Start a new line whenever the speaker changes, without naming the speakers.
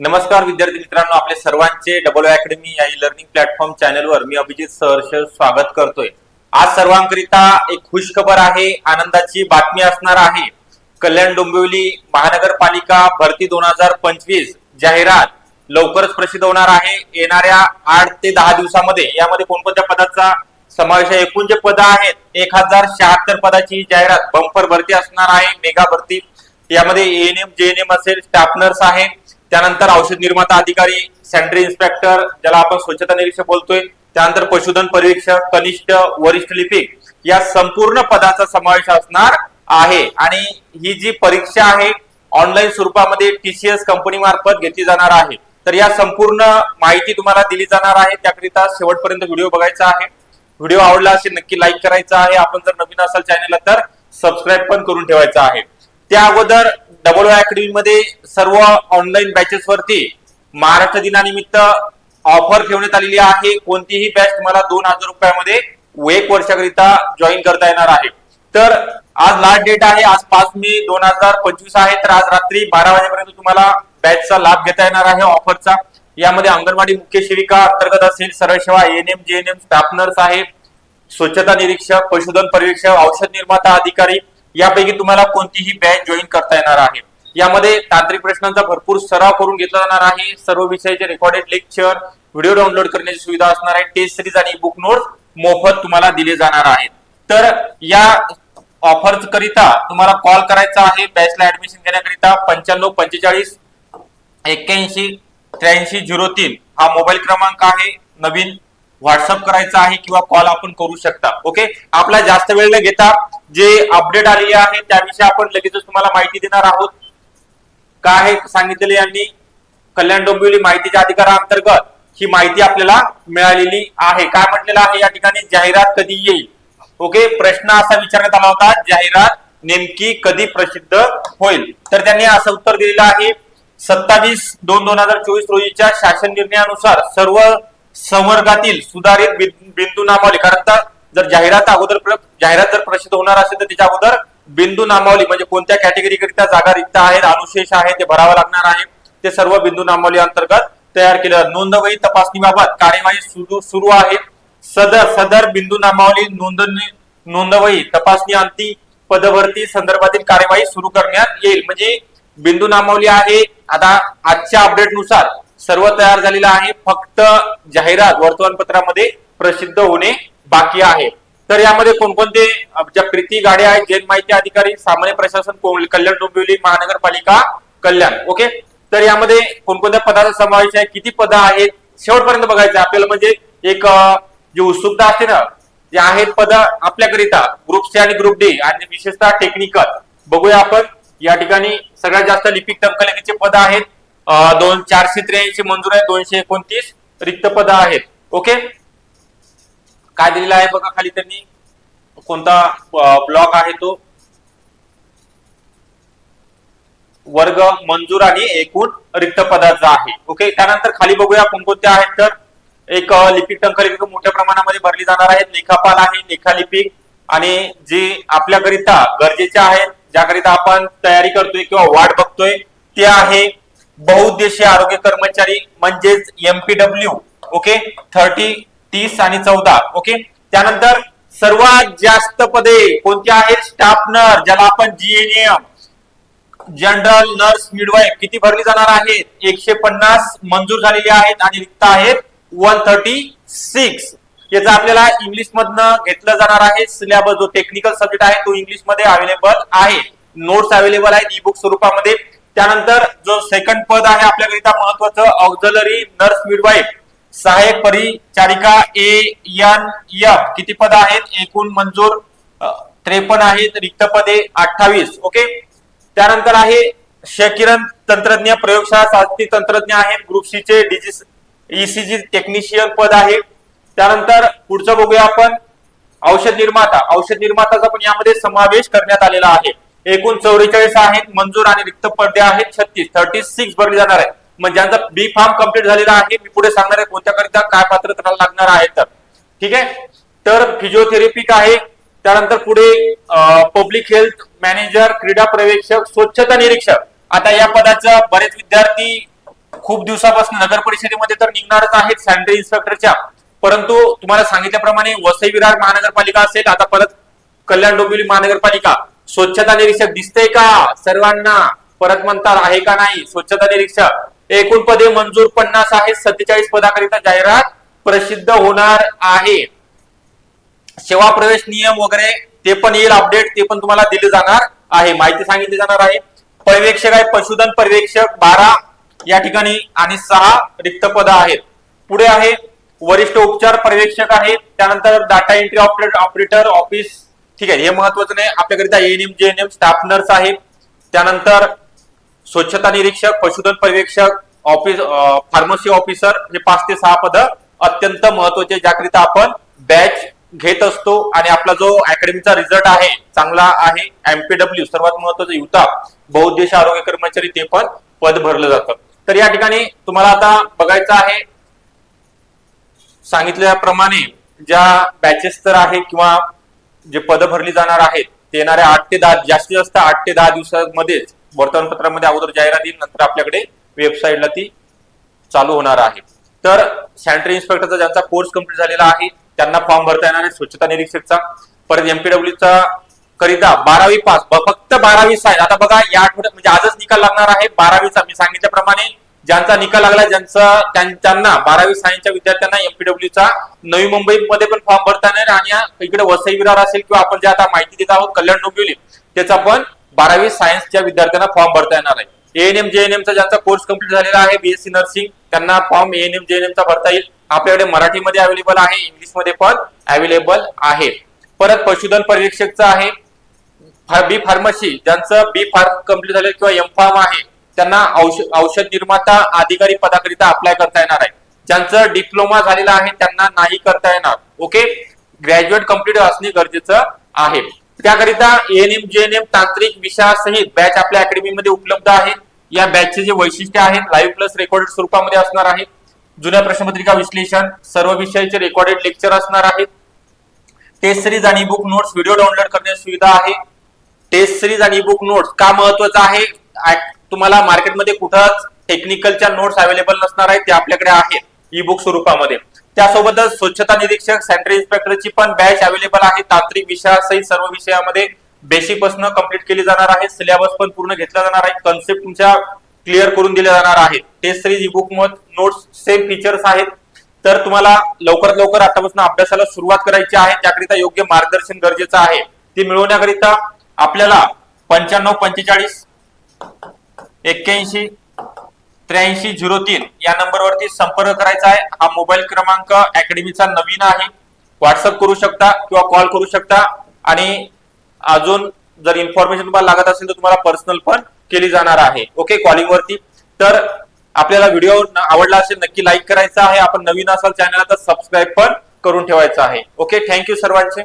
नमस्कार विद्यार्थी मित्रांनो आपले सर्वांचे डबल अकॅडमी या ई लर्निंग प्लॅटफॉर्म चॅनलवर मी अभिजित सहर्ष स्वागत करतोय. आज सर्वांकरिता एक खुश खबर आहे आनंदाची बातमी असणार आहे. कल्याण डोंबिवली महानगरपालिका भरती दोन हजार पंचवीस जाहिरात लवकरच प्रसिद्ध होणार आहे. येणाऱ्या आठ ते दहा दिवसामध्ये यामध्ये कोणकोणत्या पदाचा समावेश आहे? एकूण जे पद आहेत. एक हजार शहात्तर पदाची ही जाहिरात बंपर भरती असणार आहे मेगा भरती. यामध्ये एएनएम जेएनएम असेल स्टाफ नर्स आहे. त्यानंतर औषध निर्माता अधिकारी सॅनिटरी इन्स्पेक्टर ज्याला आपण स्वच्छता निरीक्षक बोलतोय त्यानंतर पशुधन परीक्षक कनिष्ठ वरिष्ठ लिपिक या संपूर्ण पदाचा समावेश असणार आहे. आणि ही जी परीक्षा आहे ऑनलाईन स्वरूपामध्ये टीसीएस कंपनी मार्फत घेतली जाणार आहे. तर या संपूर्ण माहिती तुम्हाला दिली जाणार आहे. त्याकरिता शेवटपर्यंत व्हिडिओ बघायचा आहे. व्हिडिओ आवडला असेल नक्की लाईक करायचा आहे. आपण जर नवीन असाल चॅनलला तर सबस्क्राईब पण करून ठेवायचा आहे. त्या अगोदर डबल अकॅडमी मध्ये सर्व ऑनलाईन बॅचेस वरती महाराष्ट्र दिनानिमित्त ऑफर ठेवण्यात आलेली आहे. कोणतीही बॅच तुम्हाला दोन हजार रुपयामध्ये एक वर्षाकरिता जॉईन करता येणार आहे. तर आज लास्ट डेट आहे. आज पाच मे दोन हजार पंचवीस आहे. तर आज रात्री बारा वाजेपर्यंत तुम्हाला बॅचचा लाभ घेता येणार आहे ऑफरचा यामध्ये अंगणवाडी मुख्य सेविका अंतर्गत असेल सर्व सेवा एएनएम जेएनएम स्टाफ नर्स आहे स्वच्छता निरीक्षक पशुधन पर्यवेक्षक औषध निर्माता अधिकारी यापैकी तुम्हाला कोणतीही बॅच जॉईन करता येणार आहे. यामध्ये तांत्रिक प्रश्नांचा भरपूर सराव करून घेतला जाणार आहे. सर्व विषयाचे रेकॉर्डेड लेक्चर व्हिडिओ डाउनलोड करण्याची सुविधा असणार आहे. टेस्ट सिरीज आणि बुक नोट्स मोफत तुम्हाला दिले जाणार आहेत. तर या ऑफर करिता तुम्हाला कॉल करायचा आहे. बॅचला ऍडमिशन घेण्याकरिता पंच्याण्णव पंचेचाळीस एक्क्याऐंशी त्र्याऐंशी झिरो तीन हा मोबाईल क्रमांक आहे. नवीन व्हॉट्सअप करायचा आहे किंवा कॉल आपण करू शकता. ओके आपला जास्त वेळ न घेता जे अपडेट आलेले आहे त्याविषयी आपण लगेचच तुम्हाला माहिती देणार आहोत. काय आहे सांगितलेले यांनी? कल्याण डोंबिवली माहितीच्या अधिकाराअंतर्गत ही माहिती आपल्याला मिळालेली आहे. काय म्हटलेलं आहे? या ठिकाणी जाहिरात कधी येईल? ओके? प्रश्न असा विचारण्यात आला होता जाहिरात नेमकी कधी प्रसिद्ध होईल? तर त्यांनी असं उत्तर दिलेलं आहे. सत्तावीस दोन दोन हजार चोवीस रोजीच्या शासन निर्णयानुसार सर्व संवर्गातील सुधारित बिंदू नामावली कारण जर जाहिरात अगोदर जाहिरात जर प्रसिद्ध होणार असेल तर त्याच्या अगोदर बिंदू नामावली म्हणजे कोणत्या कॅटेगरी करिता जागा रिक्त आहेत अनुशेष आहे ते भरावं लागणार आहे. ते सर्व बिंदू नामावली अंतर्गत तयार केलं नोंदवही तपासणीबाबत कार्यवाही सुरू सुरू आहे. सदर सदर बिंदू नामावली नोंदणी नोंदवही तपासणी अंती पदभरती संदर्भातील कार्यवाही सुरू करण्यात येईल. म्हणजे बिंदू नामावली आहे. आता आजच्या अपडेटनुसार सर्व तयार झालेलं आहे. फक्त जाहिरात वर्तमानपत्रामध्ये प्रसिद्ध होणे बाकी आहे. तर यामध्ये कोणकोणते ज्या प्रीती गाड्या आहेत जैन माहिती अधिकारी सामान्य प्रशासन कल्याण डोंबिवली महानगरपालिका कल्याण ओके? तर यामध्ये कोणकोणत्या पदाचा समावेश आहे किती पद आहेत शेवटपर्यंत बघायचं आपल्याला म्हणजे एक जी उत्सुकता असते ना जे आहेत पद आपल्याकरिता ग्रुप सी आणि ग्रुप डी आणि विशेषतः टेक्निकल बघूया आपण या ठिकाणी सगळ्यात जास्त लिपिक टंकलेखीचे पद आहेत. दोन चारशे त्र्याऐंशी मंजूर आहे दोनशे एकोणतीस रिक्त पद आहेत. ओके? काय दिलेला आहे बघा खाली त्यांनी. कोणता ब्लॉक आहे तो? वर्ग मंजूर आणि एकूण रिक्त पदाचा आहे. ओके त्यानंतर खाली बघूया कोणकोणते आहेत तर. एक लिपिक टंकलिपिक मोठ्या प्रमाणामध्ये भरली जाणार आहेत. लेखापाल आहे लेखालिपिक आणि जे आपल्याकरिता गरजेचे आहेत ज्याकरिता आपण तयारी करतोय किंवा वाट बघतोय ते आहे बहुउद्देशीय आरोग्य कर्मचारी म्हणजेच एमपीडब्ल्यू ओके थर्टी तीस आणि चौदा ओके? त्यानंतर सर्वात जास्त पदे कोणती आहेत? स्टाफनर ज्याला आपण जीएनएम जनरल नर्स मिडवाईफ किती भरली जाणार आहेत? एकशे पन्नास मंजूर झालेली आहेत आणि रिक्त आहेत वन थर्टी सिक्स. याचं आपल्याला इंग्लिश मधनं घेतलं जाणार आहे सिलेबस जो टेक्निकल सब्जेक्ट आहे तो इंग्लिशमध्ये अवेलेबल आहे. नोट्स अवेलेबल आहेत ई बुक स्वरूपामध्ये. त्यानंतर जो सेकंड पद आहे आपल्याकरिता महत्वाचं ऑक्झलरी नर्स मिडवाईफ सहाय्यक परिचारिका ए एन एफ किती पद आहेत? एकूण मंजूर त्रेपन्न आहेत. रिक्त पदे अठ्ठावीस. ओके? त्यानंतर आहे शकिरण तंत्रज्ञ प्रयोगशाळा चाचणी तंत्रज्ञ आहेत. ग्रुप सी चे डिजिस ईसीजी टेक्निशियन पद आहे. त्यानंतर पुढचं बघूया आपण. औषध निर्माता. औषध निर्माताचा पण यामध्ये समावेश करण्यात आलेला आहे. एकूण चौवेचाळीस आहेत. मंजूर आणि रिक्त पदे आहेत छत्तीस. थर्टी सिक्स भरली जाणार आहे. मग ज्यांचा बी फार्म कंप्लीट झालेला आहे. मी पुढे सांगणार आहे कोणत्याकरिता काय पात्रता लागणार आहे तर. ठीक आहे? तर फिजिओथेरपी आहे. त्यानंतर पुढे पब्लिक हेल्थ मॅनेजर क्रीडा प्रवेक्षक स्वच्छता निरीक्षक. आता या पदाचा बरेच विद्यार्थी खूप दिवसापासून नगर परिषदेमध्ये तर निघणारच आहेत सॅनिटरी इन्स्पेक्टरच्या परंतु तुम्हाला सांगितल्याप्रमाणे वसई विरार महानगरपालिका असेल आता परत कल्याण डोंबिवली महानगरपालिका. स्वच्छता निरीक्षक दिसतंय का? सर्वांना. परत म्हणतात आहे का नाही? स्वच्छता निरीक्षक. एकूण पदे मंजूर पन्नास आहेत. सत्तेचाळीस पदाकरिता जाहिरात प्रसिद्ध होणार आहे. सेवा प्रवेश नियम वगैरे ते पण येईल अपडेट ते पण तुम्हाला दिले जाणार आहे. माहिती सांगितली जाणार आहे. पर्यवेक्षक आहे पशुधन पर्यवेक्षक बारा या ठिकाणी आणि सहा रिक्त पद आहेत. पुढे आहे वरिष्ठ उपचार पर्यवेक्षक आहे त्यानंतर data entry operator operator office ठीक आहे हे महत्वाचं नाही. आपल्याकरिता एएनएम जेएनएम स्टाफ नर्स आहे त्यानंतर स्वच्छता निरीक्षक पशुधन पर्यवेक्षक ऑफिस फार्मसी ऑफिसर हे पाच ते सहा पद अत्यंत महत्त्वाचे ज्याकरिता आपण बॅच घेत असतो आणि आपला जो अकॅडमीचा रिझल्ट आहे चांगला आहे एमपीडब्ल्यू सर्वात महत्वाचं युता बहुउद्देश आरोग्य कर्मचारी ते पण पद भरलं जातं. तर या ठिकाणी तुम्हाला आता बघायचं आहे सांगितल्याप्रमाणे ज्या बॅचेस तर आहे किंवा जे पद भरली जाणार आहेत ते येणाऱ्या आठ ते दहा जास्तीत जास्त आठ ते दहा दिवसांमध्येच वर्तमानपत्रामध्ये अगोदर जाहिरात येईल नंतर आपल्याकडे वेबसाईटला ती चालू होणार आहे. तर सॅनिटरी इन्स्पेक्टरचा ज्यांचा कोर्स कंप्लीट झालेला आहे त्यांना फॉर्म भरता येणार आहे स्वच्छता निरीक्षकचा परत एमपीडब्ल्यूचा करिता बारावी पास फक्त बारावी सायन्स आता बघा या आठवड्यात म्हणजे आजच निकाल लागणार आहे बारावीचा. मी सांगितल्याप्रमाणे ज्यांचा निकाल लागला ज्यांचा त्यांना बारावी सायन्सच्या विद्यार्थ्यांना एमपीडब्ल्यूचा नवी मुंबईमध्ये पण फॉर्म भरता येणार आणि इकडे वसई विरार असेल किंवा आपण जे आता माहिती देत आहोत कल्याण डोंबिवली त्याचा पण बारावी सायन्सच्या विद्यार्थ्यांना फॉर्म भरता येणार आहे. एएनएम जेएनएमचा ज्यांचा कोर्स कंप्लीट झालेला आहे बीएससी नर्सिंग त्यांना फॉर्म एएनएम जेएनएमचा भरता येईल. आपल्याकडे मराठीमध्ये अवेलेबल आहे इंग्लिशमध्ये पण अवेलेबल आहे. परत पशुधन पर्यवेक्षकचा आहे. बी फार्मसी ज्यांचं बी फार्म कंप्लीट झालं किंवा एम फार्म आहे त्यांना औषध औषध निर्माता अधिकारी पदाकरिता अप्लाय करता येणार आहे. ज्यांचं डिप्लोमा झालेला आहे त्यांना नाही करता येणार. ओके ग्रॅज्युएट कंप्लीट असणे गरजेचं आहे. त्याकरिता एएनएम जेएनएम तांत्रिक विषयासहित बॅच आपल्या अकॅडमीमध्ये उपलब्ध आहे या बॅचचे जे वैशिष्ट्य आहेत लाईव्ह प्लस रेकॉर्डेड स्वरूपामध्ये असणार आहे जुन्या प्रश्नपत्रिका विश्लेषण सर्व विषयाचे रेकॉर्डेड लेक्चर असणार आहेत. टेस्ट सिरीज आणि बुक नोट्स व्हिडिओ डाउनलोड करण्याची सुविधा आहे. टेस्ट सिरीज आणि बुक नोट्स का महत्वाचं आहे? तुम्हाला मार्केटमध्ये कुठंच टेक्निकलच्या नोट्स अवेलेबल नसणार आहेत ते आपल्याकडे आहेत ई बुक स्वरूपामध्ये. त्यासोबतच स्वच्छता निरीक्षक सॅनिटरी इन्स्पेक्टरची पण बॅच अवेलेबल आहे. तांत्रिक विषयासहित सर्व विषयामध्ये बेसिकपासून कंप्लीट केली जाणार आहे सिलेबस पण पूर्ण घेतला जाणार आहे. कन्सेप्ट तुमच्या क्लिअर करून दिल्या जाणार आहेत. Test series e book notes same features आहेत. तर तुम्हाला लवकरात लवकर आतापासून अभ्यासाला सुरुवात करायची आहे. त्याकरिता योग्य मार्गदर्शन गरजेचं आहे. ते मिळवण्याकरिता आपल्याला पंच्याण्णव पंचेचाळीस एक्क्याऐंशी त्र्याऐंशी झिरो तीन या नंबरवरती संपर्क करायचा आहे. हा मोबाईल क्रमांक अकॅडमीचा नवीन आहे. व्हॉट्सअप करू शकता किंवा कॉल करू शकता. आणि अजून जर इन्फॉर्मेशन तुम्हाला लागत असेल तर तुम्हाला पर्सनल पण केली जाणार आहे. ओके कॉलिंग वरती. तर आपल्याला व्हिडिओ आवडला असेल नक्की लाईक करायचा आहे. आपण नवीन असाल चॅनलला तर सबस्क्राईब पण करून ठेवायचं आहे. ओके थँक्यू सर्वांचे.